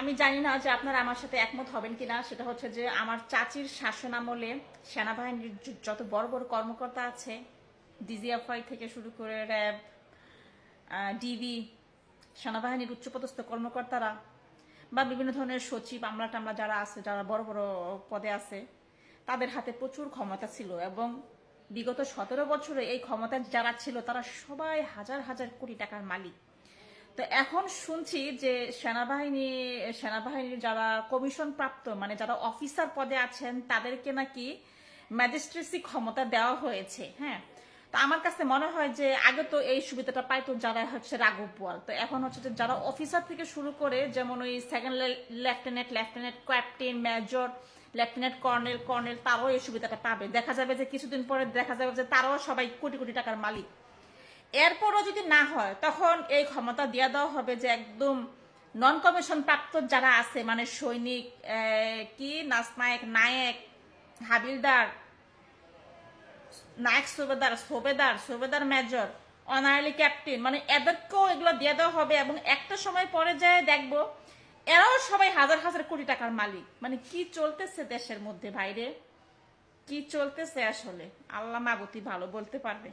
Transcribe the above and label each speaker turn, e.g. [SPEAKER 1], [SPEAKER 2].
[SPEAKER 1] আমি জানি না যে আপনারা আমার সাথে একমত হবেন কিনা। সেটা হচ্ছে যে আমার চাচির শাসন আমলে সেনাবাহিনীর যত বড় বড় কর্মকর্তা আছে, ডিজিএফআই থেকে শুরু করে র্যাব ডিবি, সেনাবাহিনীর উচ্চপদস্থ কর্মকর্তারা বা বিভিন্ন ধরনের সচিব, আমলা টামলা যারা আছে, যারা বড় বড় পদে আছে, তাদের হাতে প্রচুর ক্ষমতা ছিল এবং বিগত সতেরো বছরে এই ক্ষমতা যারা ছিল, তারা সবাই হাজার হাজার কোটি টাকার মালিক। তো এখন শুনছি যে সেনাবাহিনী, সেনাবাহিনীর যারা কমিশন প্রাপ্ত মানে যারা অফিসার পদে আছেন, তাদেরকে নাকি ম্যাজিস্ট্রেসি ক্ষমতা দেওয়া হয়েছে হ্যাঁ? তো আমার কাছে মনে হয় যে আগে তো এই সুবিধাটা পাইতো যারা হচ্ছে রাঘব তো এখন হচ্ছে যে যারা অফিসার থেকে শুরু করে, যেমন ওই second lieutenant lieutenant captain major lieutenant colonel colonel তারাও এই সুবিধাটা পাবে। দেখা যাবে যে কিছুদিন পরে দেখা যাবে যে তারাও সবাই কোটি কোটি টাকার মালিক। এরপরও যদি না হয়, তখন এই ক্ষমতা দিয়ে দেওয়া হবে যে একদম নন কমিশন প্রাপ্ত যারা আছে মানে সৈনিক কি নাসনায়ক নায়ক, হাবিলদার, নায়ক সুবেদার সুবেদার সুবেদার মেজর অনারলি ক্যাপ্টেন মানে এদেরকেও এগুলো দিয়ে দেওয়া হবে এবং একটা সময় পরে যায় দেখব, এরাও সবাই হাজার হাজার কোটি টাকার মালিক। মানে কি চলতেছে দেশের মধ্যে বাইরে কি চলতেছে আসলে? আল্লাহ মাবতি ভালো বলতে পারবে।